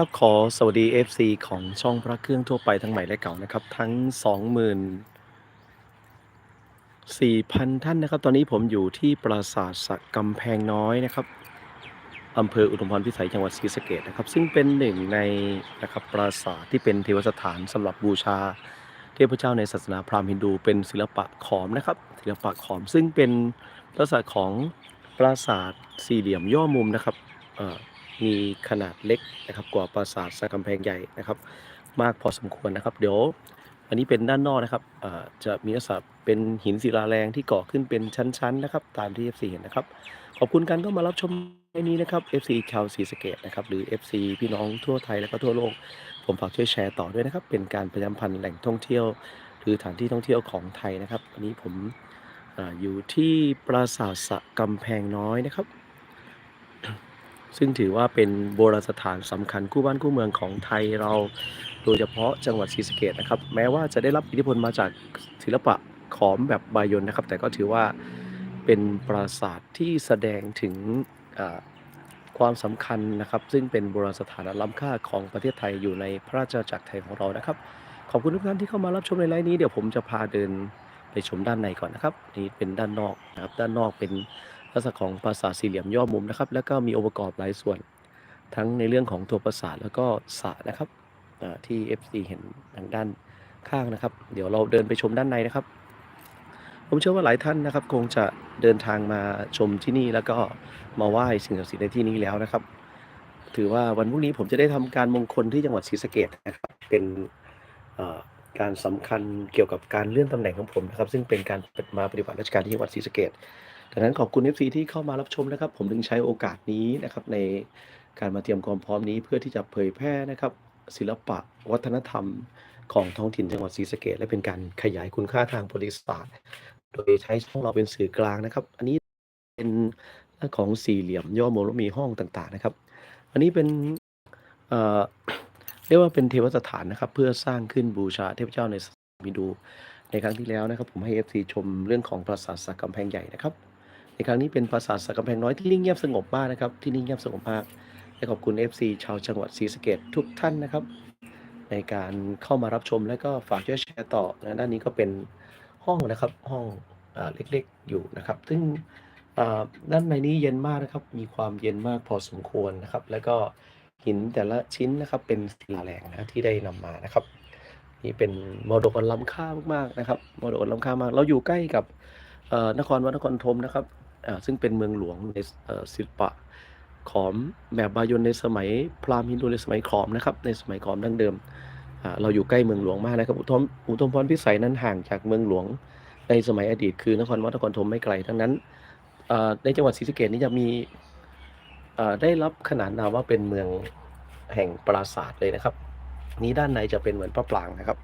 ครับขอสวัสดี FC ของช่องพระเครื่องทั่วไปทั้งใหม่และเก่านะครับ ทั้ง 24,000 ท่านนะครับ ตอนนี้ผมอยู่ที่ปราสาทสักกำแพงน้อยนะครับอำเภออุดมพรพิสัยจังหวัดศรีสะเกษนะครับ ซึ่งเป็นหนึ่งในนะครับปราสาทที่เป็นเทวสถานสำหรับบูชา เทพเจ้าในศาสนาพราหมณ์ฮินดู เป็นศิลปะขอมนะครับศิลปะขอมซึ่งเป็นลักษณะของปราสาทสี่เหลี่ยมย่อมุมนะครับเอ่อ มีขนาดเล็กนะครับกว่าปราสาทสักกำแพงใหญ่นะครับ มากพอสมควรนะครับ เดี๋ยวอันนี้เป็นด้านนอกนะครับจะมีลักษณะเป็นหินศิลาแรงที่ก่อขึ้นเป็นชั้นๆนะครับ ตามที่ FC เห็นนะครับ ขอบคุณการเข้ามารับชมในนี้นะครับ FC ชาวศรีสะเกดนะครับหรือ FC พี่น้องทั่วไทยและก็ทั่วโลก ผมฝากช่วยแชร์ต่อด้วยนะครับ เป็นการประชาสัมพันธ์แหล่งท่องเที่ยว หรือสถานที่ท่องเที่ยวของไทยนะครับ อันนี้ผมออยู่ที่ปราสาทสะกำแพงน้อยนะครับ ซึ่งถือว่าเป็นโบราณสถานสำคัญคู่บ้านคู่เมืองของไทยเรา โดยเฉพาะจังหวัดศรีสะเกดนะครับ แม้ว่าจะได้รับอิทธิพลมาจากศิลปะขอมแบบบายนนะครับ แต่ก็ถือว่าเป็นปราสาทที่แสดงถึงความสำคัญนะครับ ซึ่งเป็นโบราณสถานล้ำค่าของประเทศไทยอยู่ในพระราชอาณาจักรไทยของเรานะครับ ขอบคุณทุกท่านที่เข้ามารับชมในไลฟ์นี้เดี๋ยวผมจะพาเดินไปชมด้านในก่อนนะครับนี่เป็นด้านนอกนะครับด้านนอกเป็น ลักษณะของปราสาทสี่เหลี่ยมย่อมุมนะครับ แล้วก็มีองค์ประกอบหลายส่วน ทั้งในเรื่องของตัวปราสาทแล้วก็สระนะครับอ่าที่ FC เห็นทางด้านข้างนะครับ เดี๋ยวเราเดินไปชมด้านในนะครับ ผมเชื่อว่าหลายท่านนะครับ คงจะเดินทางมาชมที่นี่แล้วก็มาไหว้สิ่งศักดิ์สิทธิ์ในที่นี้แล้วนะครับ ถือว่าวันพรุ่งนี้ผมจะได้ทำการมงคลที่จังหวัดศรีสะเกดนะครับ เป็นการสำคัญเกี่ยวกับการเลื่อนตำแหน่งของผมนะครับ ซึ่งเป็นการมาปฏิบัติราชการที่จังหวัดศรีสะเกด ดังนั้นขอบคุณ FC ที่เข้ามารับชมนะครับ ผมถึงใช้โอกาสนี้นะครับในการมาเตรียมความพร้อมนี้เพื่อที่จะเผยแพร่นะครับ ศิลปะวัฒนธรรมของท้องถิ่นจังหวัดศรีสะเกดและเป็นการขยายคุณค่าทางประวัติศาสตร์ โดยใช้ช่องเราเป็นสื่อกลางนะครับ อันนี้เป็นเรื่องของสี่เหลี่ยมย่อมุมแล้วมีห้องต่างๆนะครับ อันนี้เป็นเอ่อเรียกว่าเป็นเทวสถานนะครับ เพื่อสร้างขึ้นบูชาเทพเจ้าในศาสนาฮิดู ในครั้งที่แล้วนะครับ ผมให้ FC ชมเรื่องของปราสาทสักกำแพงใหญ่นะครับ ในครั้งนี้เป็นปราสาทสักกำแพงน้อยที่นิ่งเงียบสงบมากนะครับ ที่นิ่งเงียบสงบมากและขอบคุณ FC ชาวจังหวัดศรีสะเกดทุกท่านนะครับ ในการเข้ามารับชมและก็ฝากช่วยแชร์ต่อนะด้านนี้ก็เป็นห้องนะครับห้องอเล็กๆอยู่นะครับ ซึ่งด้านในนี้เย็นมากนะครับ มีความเย็นมากพอสมควรนะครับ แล้วก็หินแต่ละชิ้นนะครับเป็นศิลาแรงนะที่ได้นำมานะครับ นี่เป็นมรดกอันล้ำค่ามากๆนะครับมรดกอันล้ำค่ามาก เราอยู่ใกล้กับนครวัดนครธมนะครับ ซึ่งเป็นเมืองหลวงในศิลปะขอมแบบบายนในสมัยพราหมณ์ฮินดูในสมัยขอมนะครับในสมัยขอมดั้งเดิม เราอยู่ใกล้เมืองหลวงมากนะครับอุทมอุทมพรพิสัยนั้นห่างจากเมืองหลวง ในสมัยอดีตคือนครวัดนครธมไม่ไกลทั้งนั้นในจังหวัดศรีสะเกษนี้จะมีได้รับขนานนามว่าเป็นเมืองแห่งปราสาทเลยนะครับ นี้ด้านในจะเป็นเหมือนพระปรางนะครับ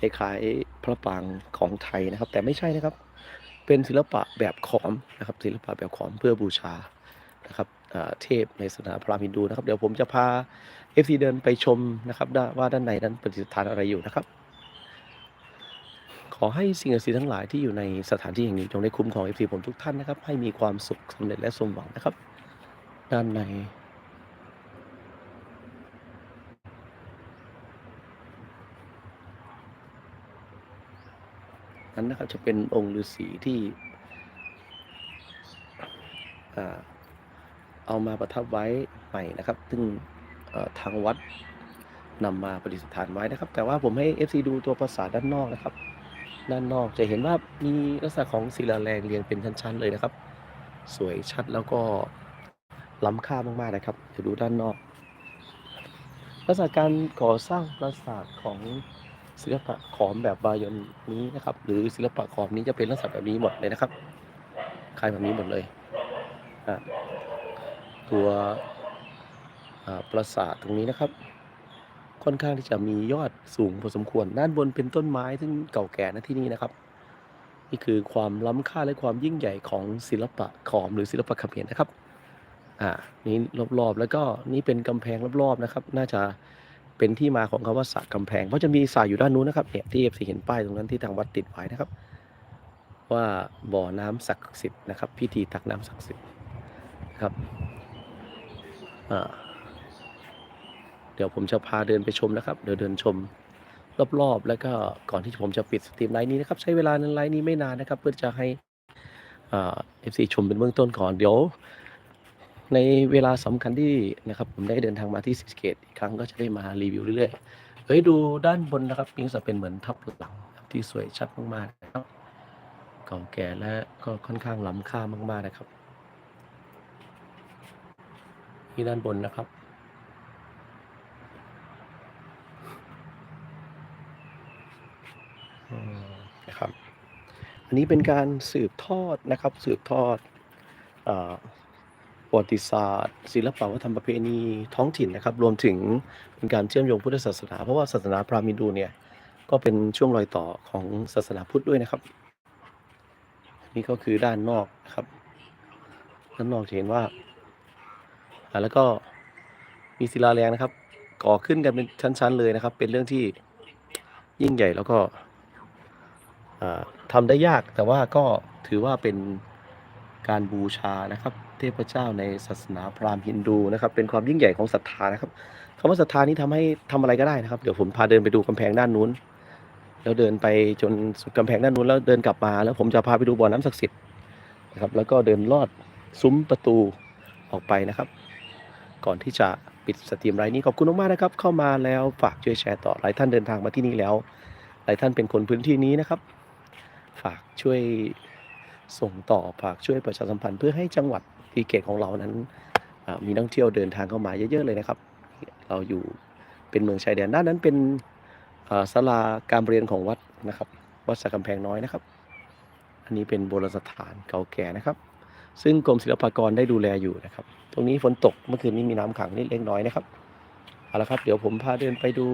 คล้ายๆพระปรางของไทยนะครับ แต่ไม่ใช่นะครับ เป็นศิลปะแบบขอมนะครับศิลปะแบบขอมเพื่อบูชานะครับเทพในศาสนาพราหมณ์ฮินดูนะครับ เดี๋ยวผมจะพา FC เดินไปชมนะครับว่าด้านในนั้นประดิษฐานอะไรอยู่นะครับ ขอให้สิ่งศักดิ์สิทธิ์ทั้งหลายที่อยู่ในสถานที่แห่งนี้จงได้คุ้มครอง FC ผมทุกท่านนะครับ ให้มีความสุขสำเร็จและสมหวังนะครับ ด้านใน นั้นนะครับจะเป็นองค์ฤาษีที่เอามาประทับไว้ใหม่นะครับ ซึ่งทางวัดนำมาประดิษฐานไว้นะครับ แต่ว่าผมให้ FC ดูตัวปราสาทด้านนอกนะครับ ด้านนอกจะเห็นว่ามีลักษณะของศิลาแรงเรียงเป็นชั้น ๆ เลยนะครับ สวยชัดแล้วก็ล้ำค่ามากๆนะครับจะดูด้านนอกลักษณะการก่อสร้างปราสาทของ ศิลปะขอมแบบบายอนนี้นะครับ หรือศิลปะขอมนี้จะเป็นลักษณะแบบนี้หมดเลยนะครับคล้ายแบบนี้หมดเลยตัวปราสาทตรงนี้นะครับ ค่อนข้างที่จะมียอดสูงพอสมควรด้านบนเป็นต้นไม้ซึ่งเก่าแก่นะที่นี่นะครับ นี่คือความล้ำค่าและความยิ่งใหญ่ของศิลปะขอมหรือศิลปะเขมรนะครับอ่านี่รอบๆแล้วก็นี่เป็นกำแพงรอบๆนะครับ น่าจะ เป็นที่มาของคำว่าสระกำแพง เพราะจะมีสระอยู่ด้านนู้นนะครับเนี่ยที่เอฟซีเห็นป้ายตรงนั้นที่ทางวัดติดไว้นะครับ ว่าบ่อน้ำศักดิ์สิทธิ์นะครับ พิธีตักน้ำศักดิ์สิทธิ์นะครับเดี๋ยวผมจะพาเดินไปชมนะครับ เดี๋ยวเดินชมรอบๆ แล้วก็ก่อนที่ผมจะปิดสตรีมไลน์นี้นะครับ ใช้เวลาในไลน์นี้ไม่นานนะครับ เพื่อจะให้เอฟซีชมเป็นเบื้องต้นก่อนเดี๋ยว ในเวลาสำคัญที่นะครับผมได้เดินทางมาที่ซิสเกตอีกครั้งก็จะได้มารีวิวเรื่อยๆเฮ้ยดูด้านบนนะครับปิงจะเป็นเหมือนทับหลังที่สวยชัดมากๆนะครับเก่าแก่และก็ค่อนข้างล้ำค่ามากๆนะครับที่ด้านบนนะครับนะครับ อันนี้เป็นการสืบทอดนะครับ สืบทอดอ่อ ประวัติศาสตร์ ศิลปวัฒนธรรมประเพณีท้องถิ่นนะครับ รวมถึงเป็นการเชื่อมโยงพุทธศาสนา เพราะว่าศาสนาพราหมณ์ฮินดูเนี่ยก็เป็นช่วงรอยต่อของศาสนาพุทธด้วยนะครับ นี่ก็คือด้านนอกครับด้านนอกจะเห็นว่าแล้วก็มีศิลาแรงนะครับ ก่อขึ้นกันเป็นชั้น ๆ เลยนะครับ เป็นเรื่องที่ยิ่งใหญ่แล้วก็อ่าทำได้ยากแต่ว่าก็ถือว่าเป็น การบูชานะครับ เทพเจ้าในศาสนาพราหมณ์ฮินดูนะครับ เป็นความยิ่งใหญ่ของศรัทธานะครับคำว่าศรัทธานี้ทำให้ทำอะไรก็ได้นะครับ เดี๋ยวผมพาเดินไปดูกำแพงด้านนู้น แล้วเดินไปจนสุดกำแพงด้านนู้นแล้วเดินกลับมา แล้วผมจะพาไปดูบ่อน้ำศักดิ์สิทธิ์นะครับ แล้วก็เดินลอดซุ้มประตูออกไปนะครับ ก่อนที่จะปิดสตรีมไลน์นี้ขอบคุณมากๆนะครับ เข้ามาแล้วฝากช่วยแชร์ต่อหลายท่านเดินทางมาที่นี่แล้ว หลายท่านเป็นคนพื้นที่นี้นะครับ ฝากช่วย ส่งต่อฝากช่วยประชาสัมพันธ์เพื่อให้จังหวัดทีเกตของเรานั้นมีนักท่องเที่ยวเดินทางเข้ามาเยอะๆเลยนะครับ เราอยู่เป็นเมืองชายแดนด้านนั้นเป็นศาลาการเรียนของวัดนะครับ วัดสักกำแพงน้อยนะครับ อันนี้เป็นโบราณสถานเก่าแก่นะครับ ซึ่งกรมศิลปากรได้ดูแลอยู่นะครับ ตรงนี้ฝนตกเมื่อคืนนี้มีน้ำขังนิดเล็กน้อยนะครับเอาละครับ เดี๋ยวผมพาเดินไปดู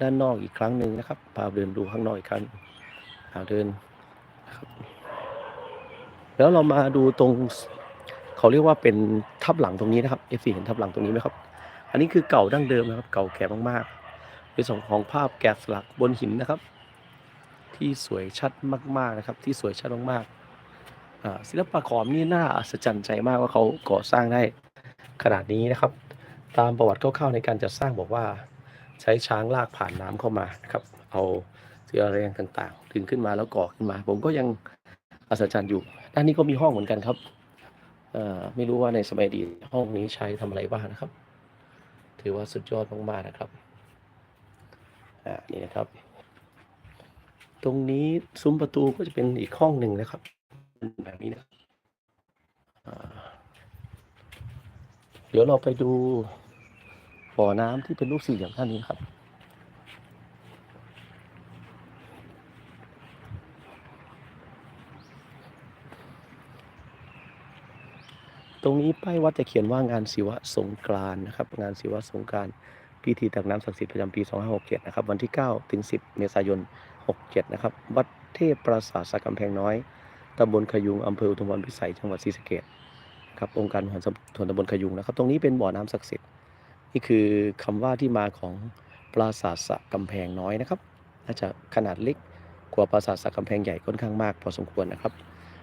ด้านนอกอีกครั้งหนึ่งนะครับ พาเดินดูข้างนอกอีกครั้งพาเดิน แล้วเรามาดูตรงเขาเรียกว่าเป็นทับหลังตรงนี้นะครับ F4 เห็นทับหลังตรงนี้ไหมครับ อันนี้คือเก่าดั้งเดิมนะครับ เก่าแก่มากๆเป็นส่วนของภาพแกะสลักบนหินนะครับ ที่สวยชัดมากๆนะครับ ที่สวยชัดมากๆศิลปะขอมนี่น่าอัศจรรย์ใจมากว่าเขาก่อสร้างได้ขนาดนี้นะครับ ตามประวัติคร่าวๆในการจัดสร้างบอกว่า ใช้ช้างลากผ่านน้ำเข้ามานะครับ เอาเสือแรงต่างๆ ดึงขึ้นมาแล้วก่อขึ้นมา ผมก็ยัง อัศจรรย์อยู่ ด้านนี้ก็มีห้องเหมือนกันครับเอ่อไม่รู้ว่าในสมัยดีห้องนี้ใช้ทำอะไรบ้างนะครับ ถือว่าสุดยอดมากๆนะครับอ่านี่นะครับ ตรงนี้ซุ้มประตูก็จะเป็นอีกห้องหนึ่งนะครับ แบบนี้นะเดี๋ยวเราไปดูบ่อน้ำที่เป็นรูปสี่เหลี่ยมท่านนี้ครับ ต รงนี้ป้ายวัดจะเขียนว่างานศิวะสงกรานนะครับ งานศิวะสงกรานพิธีตักน้ำศักดิ์สิทธิ์ประจำปี 2567 นะครับ วันที่ 9 ถึง 10 เมษายน 67 นะครับ วัดเทพปราสาทสักกำแพงน้อย ตำบลขยุง อำเภออุทุมพรพิสัย จังหวัดศรีสะเกษครับ องค์การบริหารส่วนตำบลขยุงนะครับ ตรงนี้เป็นบ่อน้ำศักดิ์สิทธิ์ นี่คือคำว่าที่มาของปราสาทสักกำแพงน้อยนะครับ น่าจะขนาดเล็กกว่าปราสาทสักกำแพงใหญ่ค่อนข้างมากพอสมควรนะครับ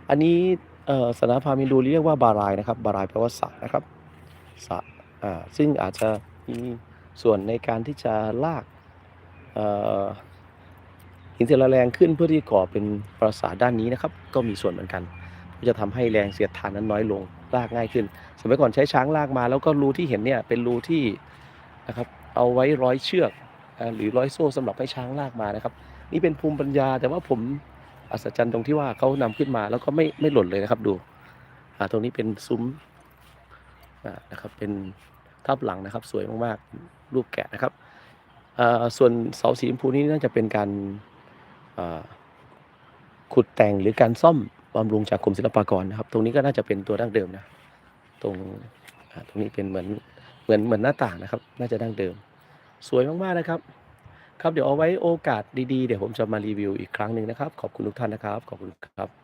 อันนี้ ศาสนาพราหมณ์ฮินดูเรียกว่าบารายนะครับ บารายแปลว่าสระนะครับสระซึ่งอาจจะมีส่วนในการที่จะลากหินศิลาแรงขึ้นเพื่อที่ก่อเป็นปราสาทด้านนี้นะครับ ก็มีส่วนเหมือนกันจะทำให้แรงเสียดทานนั้นน้อยลงลากง่ายขึ้น สมัยก่อนใช้ช้างลากมา แล้วก็รูที่เห็นเนี่ยเป็นรูที่นะครับเอาไว้ร้อยเชือกหรือร้อยโซ่สำหรับให้ช้างลากมานะครับ นี่เป็นภูมิปัญญาแต่ว่าผม อัศจรรย์ตรงที่ว่าเขานำขึ้นมาแล้วก็ไม่ไม่หล่นเลยนะครับดูอ่าตรงนี้เป็นซุ้มอ่านะครับเป็นทับหลังนะครับ สวยมากๆรูปแกะนะครับอ่าส่วนเสาสีชมพูนี้น่าจะเป็นการอ่าขุดแต่งหรือการซ่อมบำรุงจากกรมศิลปากรนะครับ ตรงนี้ก็น่าจะเป็นตัวดั้งเดิมนะตรงตรงนี้เป็นเหมือนเหมือนเหมือนหน้าต่างนะครับ น่าจะดั้งเดิม สวยมากๆนะครับ ครับเดี๋ยวเอาไว้โอกาสดีๆ เดี๋ยวผมจะมารีวิวอีกครั้งหนึ่งนะครับ ขอบคุณทุกท่านนะครับ ขอบคุณครับ